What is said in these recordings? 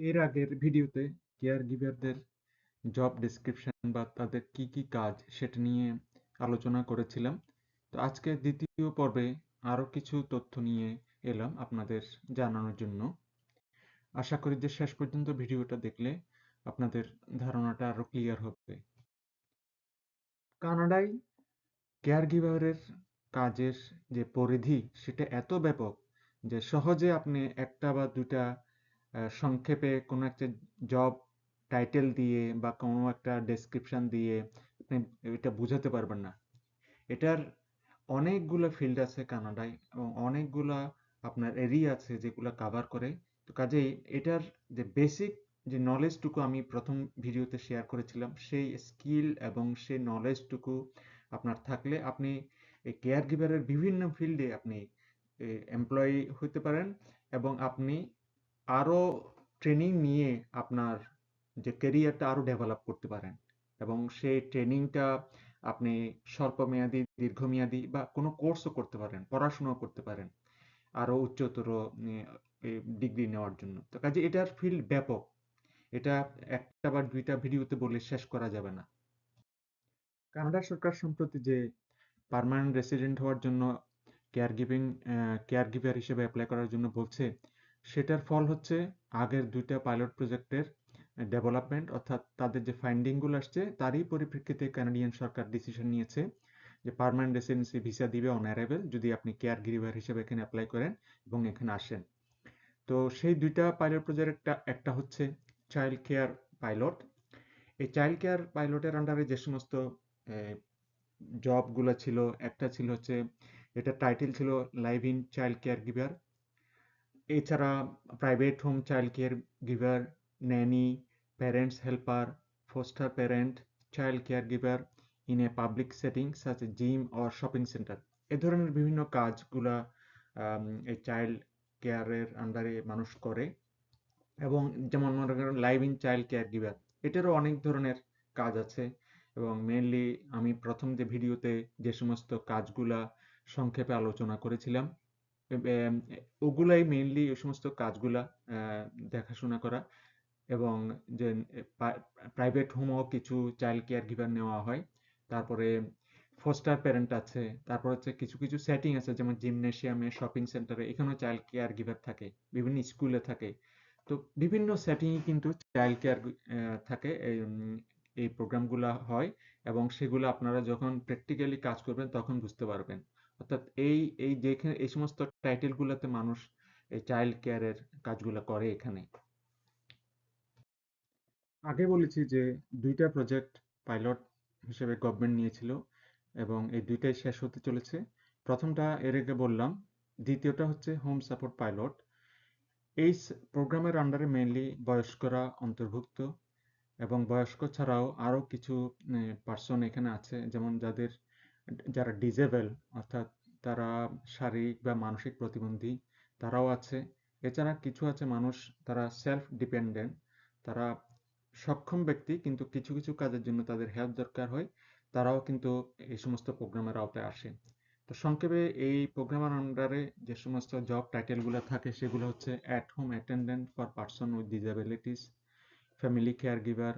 এর আগের ভিডিওতে কেয়ার গিভারদের জব ডেসক্রিপশন বা তাদের কি কি কাজ সেটা নিয়ে আলোচনা করেছিলাম। তো আজকে দ্বিতীয় পর্বে আরও কিছু তথ্য নিয়ে এলাম আপনাদের জানানোর জন্য। আশা করি যে শেষ পর্যন্ত ভিডিওটা দেখলে আপনাদের ধারণাটা আরও ক্লিয়ার হবে। কানাডায় কেয়ার গিভারের কাজের যে পরিধি সেটা এত ব্যাপক যে সহজে আপনি একটা বা দুটা সংক্ষেপে কোনো একটা জব টাইটেল দিয়ে বা কোনো একটা ডেসক্রিপশন দিয়ে আপনি এটা বুঝাতে পারবেন না। এটার অনেকগুলো ফিল্ড আছে কানাডায় এবং অনেকগুলা আপনার এরিয়া আছে যেগুলো কাভার করে। তো কাজেই এটার যে বেসিক যে নলেজটুকু আমি প্রথম ভিডিওতে শেয়ার করেছিলাম, সেই স্কিল এবং সেই নলেজটুকু আপনার থাকলে আপনি এই কেয়ার গিভারের বিভিন্ন ফিল্ডে আপনি এমপ্লয়ি হতে পারেন এবং আপনি আরও ট্রেনিং নিয়ে আপনার যে কেরিয়ারটা আরও ডেভেলপ করতে পারেন এবং সেই ট্রেনিংটা আপনি স্বল্পমেয়াদী, দীর্ঘমেয়াদী বা কোনো কোর্সও করতে পারেন, পড়াশোনাও করতে পারেন আরও উচ্চতর ডিগ্রি নেওয়ার জন্য। তো কাজে এটার ফিল্ড ব্যাপক। এটা একটা বা দুইটা ভিডিওতে বলে শেষ করা যাবে না। কানাডা সরকার সম্প্রতি যে পারমানেন্ট রেসিডেন্ট হওয়ার জন্য কেয়ার গিভিং কেয়ার গিভার হিসেবে অ্যাপ্লাই করার জন্য বলছে সেটার ফল হচ্ছে আগের দুইটা পাইলট প্রজেক্টের ডেভেলপমেন্ট অর্থাৎ তাদের যে ফাইন্ডিংগুলো আসছে, তারই পরিপ্রেক্ষিতে কানাডিয়ান সরকার ডিসিশন নিয়েছে যে পারমানেন্ট রেসিডেন্সি ভিসা দিবে অন অ্যারাইভেল যদি আপনি কেয়ার গিভার হিসেবে এখানে অ্যাপ্লাই করেন এবং এখানে আসেন। তো সেই দুইটা পাইলট প্রজেক্টটা একটা হচ্ছে চাইল্ড কেয়ার পাইলট এই চাইল্ড কেয়ার পাইলটের আন্ডারে যে সমস্ত জবগুলো ছিল, একটা ছিল হচ্ছে, এটা টাইটেল ছিল live in child care giver এছাড়া private home child caregiver nanny parents helper foster parent child caregiver in a public setting such gym or shopping centre এ ধরনের বিভিন্ন কাজগুলা এই চাইল্ড কেয়ারের আন্ডারে মানুষ করে এবং যেমন মনে করেন live in child care giver এটারও অনেক ধরনের কাজ আছে এবং মেনলি আমি প্রথম যে ভিডিওতে যে সমস্ত কাজগুলা সংক্ষেপে আলোচনা করেছিলাম ওগুলাই মেইনলি ওই সমস্ত কাজগুলা দেখাশোনা করা এবং যে প্রাইভেট হোমও কিছু চাইল্ড কেয়ার গিভার নেওয়া হয়। তারপরে ফস্টার প্যারেন্ট আছে, তারপর হচ্ছে কিছু কিছু সেটিং আছে, যেমন জিমনেশিয়ামে শপিং সেন্টারে এখানেও চাইল্ড কেয়ার গিভার থাকে, বিভিন্ন স্কুলে থাকে। তো বিভিন্ন সেটিংয়ে কিন্তু চাইল্ড কেয়ার থাকে, এই প্রোগ্রামগুলো হয় এবং সেগুলো আপনারা যখন প্র্যাকটিক্যালি কাজ করবেন, তখন বুঝতে পারবেন। অর্থাৎ এই এই যেখানে, এই সমস্ত টাইটেলগুলোতে মানুষ এই চাইল্ড কেয়ারের কাজগুলো করে এখানে। আগে বলেছি যে দুইটা প্রজেক্ট পাইলট হিসেবে গভর্নমেন্ট নিয়েছিল এবং এই দুইটাই শেষ হতে চলেছে। প্রথমটা এর আগে বললাম, দ্বিতীয়টা হচ্ছে হোম সাপোর্ট পাইলট এই প্রোগ্রামের আন্ডারে মেইনলি বয়স্করা অন্তর্ভুক্ত এবং বয়স্ক ছাড়াও আরও কিছু পার্সন এখানে আছে, যেমন যাদের যারা ডিজেবল অর্থাৎ তারা শারীরিক বা মানসিক প্রতিবন্ধী, তারাও আছে। এছাড়া কিছু আছে মানুষ তারা সেলফ ডিপেন্ডেন্ট তারা সক্ষম ব্যক্তি, কিন্তু কিছু কিছু কাজের জন্য তাদের হেল্প দরকার হয়, তারাও কিন্তু এই সমস্ত প্রোগ্রামের আওতায় আসে। তো সংক্ষেপে এই প্রোগ্রামের আন্ডারে যে সমস্ত জব টাইটেলগুলো থাকে, সেগুলো হচ্ছে at home attendant for person with disabilities family caregiver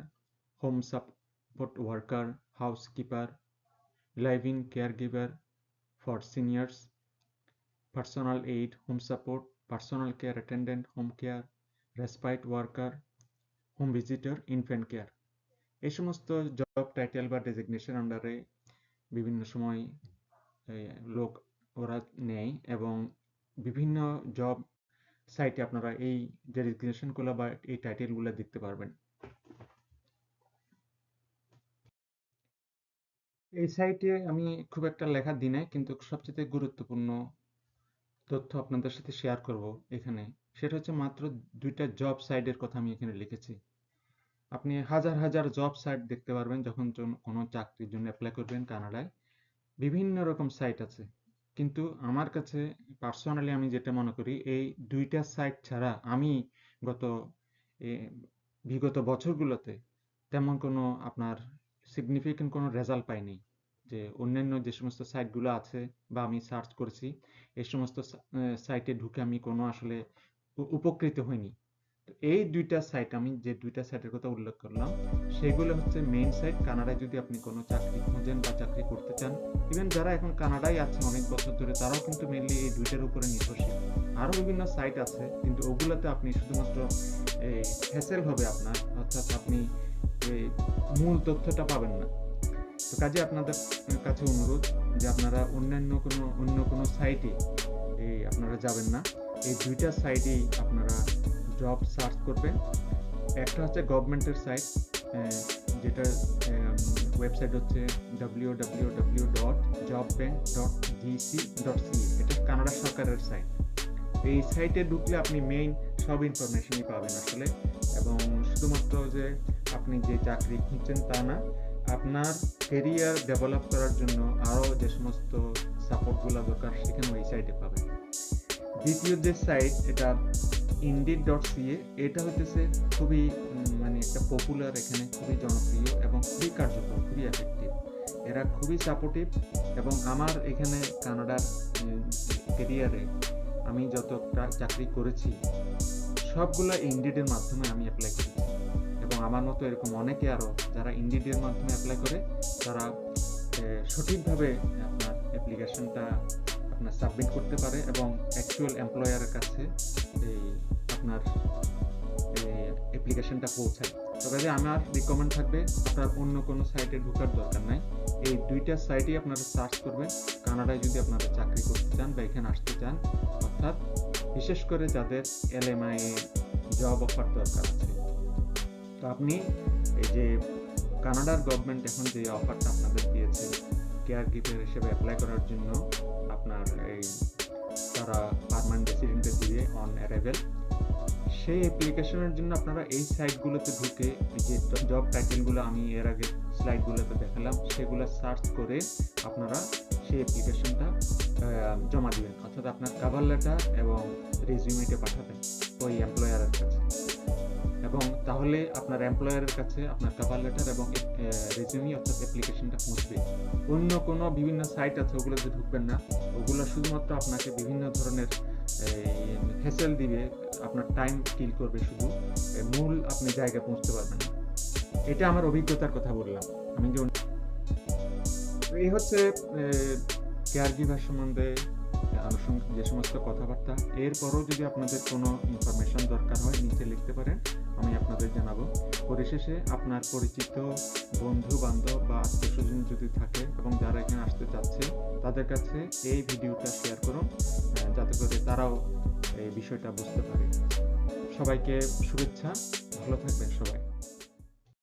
home support worker housekeeper live-in caregiver for seniors, personal aid, home support, personal care attendant, home care, respite worker, home visitor infant care এই সমস্ত job title বা designation আন্ডারে বিভিন্ন সময় লোক ওরা নেয় এবং বিভিন্ন জব সাইটে আপনারা এই ডেজিগনেশনগুলো বা এই টাইটেলগুলো দেখতে পারবেন। এই সাইটে আমি খুব একটা লেখা দিই কিন্তু সবচেয়ে গুরুত্বপূর্ণ তথ্য আপনাদের সাথে শেয়ার করব এখানে। সেটা হচ্ছে মাত্র দুইটা জব সাইটের কথা আমি এখানে লিখেছি। আপনি হাজার হাজার জব সাইট দেখতে পারবেন যখন কোনো চাকরির জন্য অ্যাপ্লাই করবেন কানাডায়। বিভিন্ন রকম সাইট আছে। কিন্তু আমার কাছে পার্সোনালি আমি যেটা মনে করি, এই দুইটা সাইট ছাড়া আমি গত বিগত বছরগুলোতে তেমন কোনো আপনার সিগনিফিকেন্ট কোনো রেজাল্ট পাইনি। যে অন্যান্য যে সমস্ত সাইটগুলো আছে বা আমি সার্চ করেছি, এই সমস্ত সাইটে ঢুকে আমি কোনো আসলে উপকৃত হইনি। তো এই দুইটা সাইট আমি যে দুইটা সাইটের কথা উল্লেখ করলাম, সেগুলো হচ্ছে মেইন সাইট কানাডায় যদি আপনি কোনো চাকরি খোঁজেন বা চাকরি করতে চান ইভেন যারা এখন কানাডায় আছে অনেক বছর ধরে, তারাও কিন্তু মেনলি এই দুইটার উপরে নির্ভরশীল। আরও বিভিন্ন সাইট আছে, কিন্তু ওগুলোতে আপনি শুধুমাত্র হ্যাসেল হবে আপনার, অর্থাৎ আপনি মূল তথ্যটা পাবেন না। তো কাজে আপনাদের কাছে অনুরোধ যে আপনারা অন্যান্য কোনো, অন্য কোনো সাইটে এই আপনারা যাবেন না। এই দুইটা সাইটেই আপনারা জব সার্চ করবেন। একটা হচ্ছে গভর্নমেন্টের সাইট যেটা ওয়েবসাইট হচ্ছে W W W dot job bank dot GC dot C এটা কানাডা সরকারের সাইট এই সাইটে ঢুকলে আপনি মেইন সব ইনফরমেশনই পাবেন আসলে। এবং শুধুমাত্র যে আপনি যে চাকরি খুঁজছেন তা না। আপনার কেরিয়ার ডেভেলপ করার জন্য আরও যে সমস্ত সাপোর্টগুলো দরকার সেখানেও এই সাইটে পাবেন। দ্বিতীয় যে সাইট এটা ইন্ডিড ডট সিএ এটা হতেছে খুবই মানে একটা পপুলার এখানে, খুবই জনপ্রিয় এবং খুবই কার্যকর, খুবই এফেক্টিভ এরা খুবই সাপোর্টিভ এবং আমার এখানে কানাডার কেরিয়ারে আমি যত চাকরি করেছি, সবগুলো ইন্ডিডের মাধ্যমে আমি অ্যাপ্লাই করেছি। আমার মতো এরকম অনেকে আরও যারা ইন্ডিডের মাধ্যমে অ্যাপ্লাই করে, তারা সঠিকভাবে আপনার অ্যাপ্লিকেশনটা আপনার সাবমিট করতে পারে এবং অ্যাকচুয়াল এমপ্লয়ারের কাছে এই আপনার অ্যাপ্লিকেশনটা পৌঁছায়। তো কাজে আমার রিকমেন্ড থাকবে, আপনার অন্য কোনো সাইটে ঢোকার দরকার নাই। এই দুইটা সাইটেই আপনারা সার্চ করবেন। কানাডায় যদি আপনারা চাকরি করতে চান বা এখানে আসতে চান, অর্থাৎ বিশেষ করে যাদের এলএমআই জব অফার দরকার তো আপনি এই যে কানাডার গভর্নমেন্ট এখন যে অফারটা আপনাদের দিয়েছে কেয়ার গিভার হিসেবে অ্যাপ্লাই করার জন্য আপনার এই তারা পারমানেন্ট রেসিডেন্টে দিয়ে অন অ্যারাইভেল সেই অ্যাপ্লিকেশনের জন্য আপনারা এই সাইটগুলোতে ঢুকে যে জব টাইটেলগুলো আমি এর আগে স্লাইডগুলোতে দেখালাম, সেগুলো সার্চ করে আপনারা সেই অ্যাপ্লিকেশনটা জমা দিবেন। অর্থাৎ আপনার কাভার লেটার এবং রেজিউমেটা পাঠাবেন ওই এমপ্লয়ারের কাছে। এবং তাহলে আপনার এমপ্লয়ারের কাছে আপনার কাভার লেটার এবং রেজিউমি অর্থাৎ অ্যাপ্লিকেশনটা পৌঁছবে। অন্য কোনো বিভিন্ন সাইট আছে, ওগুলোতে ঢুকবেন না। ওগুলো শুধুমাত্র আপনাকে বিভিন্ন ধরনের হেসেল দিবে, আপনার টাইম কিল করবে শুধু। মূল আপনি জায়গায় পৌঁছতে পারবেন না। এটা আমার অভিজ্ঞতার কথা বললাম। আমি যে এই হচ্ছে কেয়ার গিভার সম্বন্ধে আনুষঙ্গিক যে সমস্ত কথাবার্তা, এরপরও যদি আপনাদের কোনো ইনফরমেশন দরকার হয়, নিচে লিখতে পারেন। আমি আপনাদের জানাব। পরিশেষে আপনার পরিচিত বন্ধু, বান্ধব বা আত্মীয় স্বজন যদি থাকে এবং যারা এখানে আসতে চাচ্ছে, তাদের কাছে এই ভিডিওটা শেয়ার করুন যাতে করে তারাও এই বিষয়টা বুঝতে পারে। সবাইকে শুভেচ্ছা, ভালো থাকবেন সবাই।